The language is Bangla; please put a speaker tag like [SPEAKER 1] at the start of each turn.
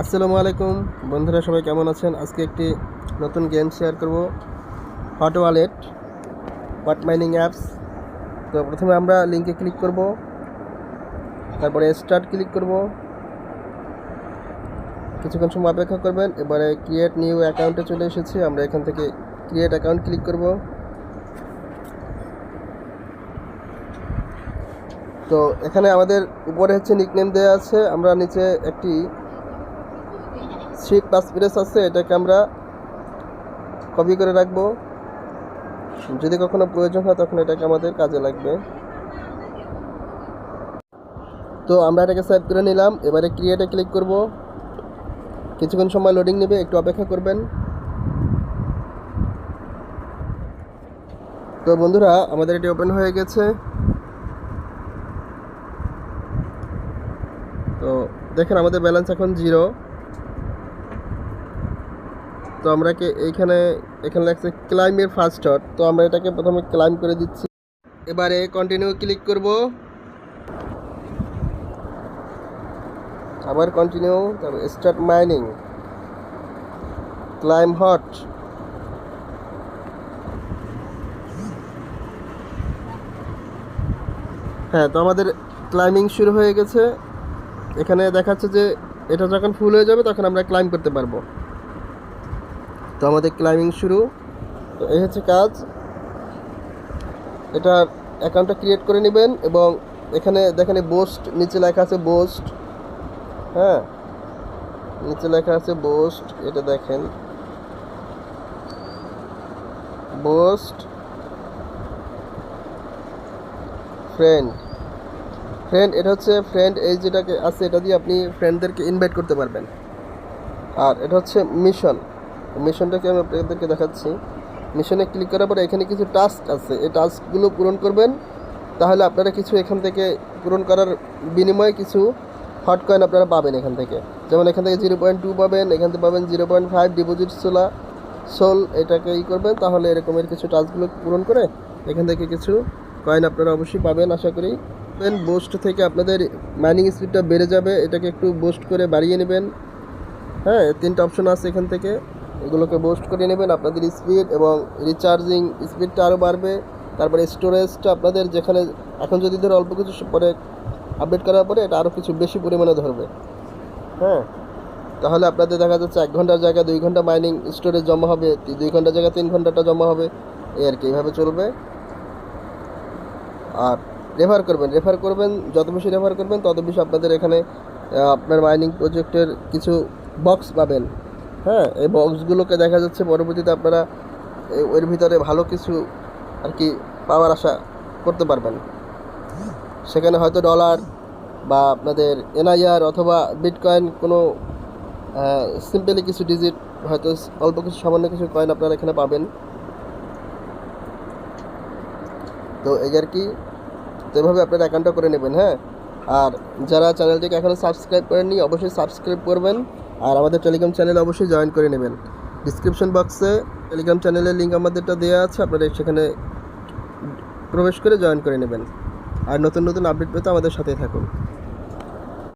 [SPEAKER 1] আসসালামু আলাইকুম। বন্ধুরা, সবাই কেমন আছেন? আজকে একটি নতুন গেম শেয়ার করব। Hot wallet hot mining apps তো প্রথমে আমরা লিঙ্কে ক্লিক করব। তারপরে স্টার্ট ক্লিক করব। কিছুক্ষণ সময় অপেক্ষা করবেন। এবারে ক্রিয়েট নিউ অ্যাকাউন্টে চলে এসেছি। আমরা এখান থেকে ক্রিয়েট অ্যাকাউন্ট ক্লিক করব। তো এখানে আমাদের উপরে হচ্ছে নিকনেম দেওয়া আছে। আমরা নিচে একটি সিট পাসপিরেস আছে, এটাকে আমরা কপি করে রাখব। যদি কখনো প্রয়োজন হয়, তখন এটাকে আমাদের কাজে লাগবে। তো আমরা এটাকে সেভ করে নিলাম। এবারে ক্রিয়েটে ক্লিক করব। কিছুক্ষণ সময় লোডিং নেবে, একটু অপেক্ষা করবেন। তো বন্ধুরা, আমাদের এটি ওপেন হয়ে গেছে। তো দেখেন, আমাদের ব্যালেন্স এখন জিরো তো আমরা কি এইখানে, এখানে লাগছে ক্লাইমের ফার্স্ট হট তো আমরা এটাকে প্রথমে ক্লাইম করে দিচ্ছি। এবারে কন্টিনিউ ক্লিক করব। আবার কন্টিনিউ তারপর স্টার্ট মাইনিং ক্লাইম হট হ্যাঁ তো আমাদের ক্লাইম্বিং শুরু হয়ে গেছে। এখানে দেখাচ্ছে যে, এটা যখন ফুল হয়ে যাবে, তখন আমরা ক্লাইম করতে পারব। তো আমাদের ক্লাইম্বিং শুরু। তো এই হচ্ছে কাজ। এটা অ্যাকাউন্টটা ক্রিয়েট করে নেবেন এবং এখানে দেখেন বোস্ট নিচে লেখা আছে বোস্ট হ্যাঁ? নিচে লেখা আছে বোস্ট এটা দেখেন। বোস্ট ফ্রেন্ড ফ্রেন্ড এটা হচ্ছে ফ্রেন্ড এই যেটাকে আছে, এটা দিয়ে আপনি ফ্রেন্ডদেরকে ইনভাইট করতে পারবেন। আর এটা হচ্ছে মিশন মিশনটাকে আমি আপনাদেরকে দেখাচ্ছি? মিশনে ক্লিক করার পরে এখানে কিছু টাস্ক আছে। এই টাস্কগুলো পূরণ করবেন। তাহলে আপনারা কিছু এখান থেকে পূরণ করার বিনিময়ে কিছু হট কয়েন আপনারা পাবেন এখান থেকে। যেমন এখান থেকে জিরো পয়েন্ট টু পাবেন, এখান থেকে পাবেন জিরো পয়েন্ট ফাইভ ডিপোজিট সোলা সোল এটাকে ই করবেন। তাহলে এরকমের কিছু টাস্কগুলো পূরণ করে এখান থেকে কিছু কয়েন আপনারা অবশ্যই পাবেন, আশা করি। দেন বোস্ট থেকে আপনাদের মাইনিং স্পিডটা বেড়ে যাবে। এটাকে একটু বোস্ট করে বাড়িয়ে নেবেন। হ্যাঁ তিনটা অপশন আছে এখান থেকে। এগুলোকে বোস্ট করে নেবেন আপনাদের স্পিড এবং রিচার্জিং স্পিডটা আরও বাড়বে। তারপরে স্টোরেজটা আপনাদের যেখানে, এখন যদি ধরো অল্প কিছু পরে আপডেট করার পরে এটা আরও কিছু বেশি পরিমাণে ধরবে। হ্যাঁ? তাহলে আপনাদের দেখা যাচ্ছে এক ঘণ্টার জায়গায় দুই ঘণ্টা মাইনিং স্টোরেজ জমা হবে দুই ঘণ্টার জায়গায় তিন ঘন্টাটা জমা হবে। এই আর কি, এইভাবে চলবে। আর রেফার করবেন রেফার করবেন, যত বেশি রেফার করবেন, তত বেশি আপনাদের এখানে আপনার মাইনিং প্রজেক্টের কিছু বক্স পাবেন। হ্যাঁ এই বক্সগুলোকে দেখা যাচ্ছে পরবর্তীতে আপনারা এর ভিতরে ভালো কিছু আর কি পাওয়ার আশা করতে পারবেন। সেখানে হয়তো ডলার বা আপনাদের এনআইআর অথবা বিটকয়েন কোনো সিম্পলি কিছু ডিজিট হয়তো অল্প কিছু সামান্য কিছু কয়েন আপনারা এখানে পাবেন। তো এই আর কি, তো এভাবে আপনারা অ্যাকাউন্টটা করে নেবেন হ্যাঁ। আর যারা চ্যানেলটিকে এখনও সাবস্ক্রাইব করেননি, অবশ্যই সাবস্ক্রাইব করবেন। আর আমাদের টেলিগ্রাম চ্যানেল অবশ্যই জয়েন করে নেবেন। ডিসক্রিপশন বক্সে টেলিগ্রাম চ্যানেলের লিঙ্ক আমাদেরটা দেওয়া আছে, আপনারা সেখানে প্রবেশ করে জয়েন করে নেবেন। আর নতুন নতুন আপডেট পেতে আমাদের সাথেই থাকুন।